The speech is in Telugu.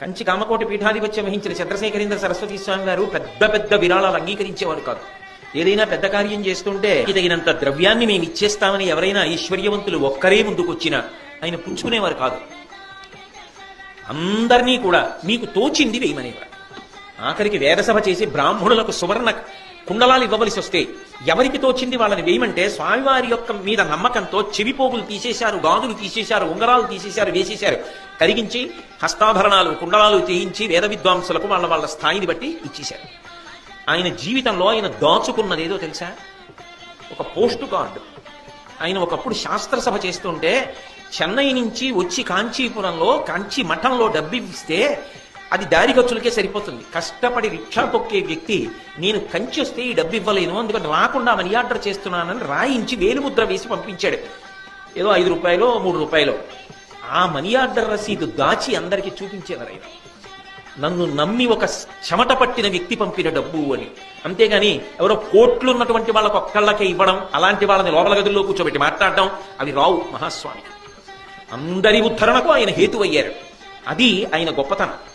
కంచి కామకోటి పీఠాధిపత్యం వహించిన చంద్రశేఖరేంద్ర సరస్వతి స్వామి వారు పెద్ద పెద్ద విరాళాలు అంగీకరించేవారు కాదు. ఏదైనా పెద్ద కార్యం చేస్తుంటే తగినంత ద్రవ్యాన్ని మేము ఇచ్చేస్తామని ఎవరైనా ఐశ్వర్యవంతులు ఒక్కరే ముందుకొచ్చినా ఆయన పుంజుకునేవారు కాదు. అందరినీ కూడా మీకు తోచింది వేయమనేవారు. ఆఖరికి వేదసభ చేసి బ్రాహ్మణులకు సువర్ణ కుండలాలు ఇవ్వవలసి వస్తే ఎవరికి తోచింది వాళ్ళని వేయమంటే స్వామివారి యొక్క మీద నమ్మకంతో చెవిపోగులు తీసేశారు గాజులు తీసేశారు ఉంగరాలు తీసేశారు వేసేశారు. కరిగించి హస్తాభరణాలు కుండలాలు చేయించి వేద విద్వాంసులకు వాళ్ళ వాళ్ళ స్థాయిని బట్టి ఇచ్చేశారు. ఆయన జీవితంలో ఆయన దాచుకున్నది ఏదో తెలుసా? ఒక పోస్టు కార్డు. ఆయన ఒకప్పుడు శాస్త్రసభ చేస్తుంటే చెన్నై నుంచి వచ్చి కాంచీపురంలో కాంచీ మఠంలో డబ్బు ఇస్తే అది దారి ఖర్చులకే సరిపోతుంది. కష్టపడి రిక్షా తొక్కే వ్యక్తి నేను కంచి వస్తే ఈ డబ్బు ఇవ్వలేను అందుకని రాకుండా మనీ ఆర్డర్ చేస్తున్నానని రాయించి వేలుముద్ర వేసి పంపించాడు. ఏదో ఐదు రూపాయలు మూడు రూపాయలు. ఆ మనీ ఆర్డర్ రసీదు దాచి అందరికీ చూపించేవారు ఆయన నన్ను నమ్మి ఒక చెమట పట్టిన వ్యక్తి పంపిన డబ్బు అని. అంతేగాని ఎవరో కోట్లు ఉన్నటువంటి వాళ్ళకు ఒక్కళ్ళకే ఇవ్వడం అలాంటి వాళ్ళని లోపల గదుల్లో కూర్చోబెట్టి మాట్లాడడం అవి రావు మహాస్వామి. అందరి ఉద్ధరణకు ఆయన హేతువయ్యారు. అది ఆయన గొప్పతనం.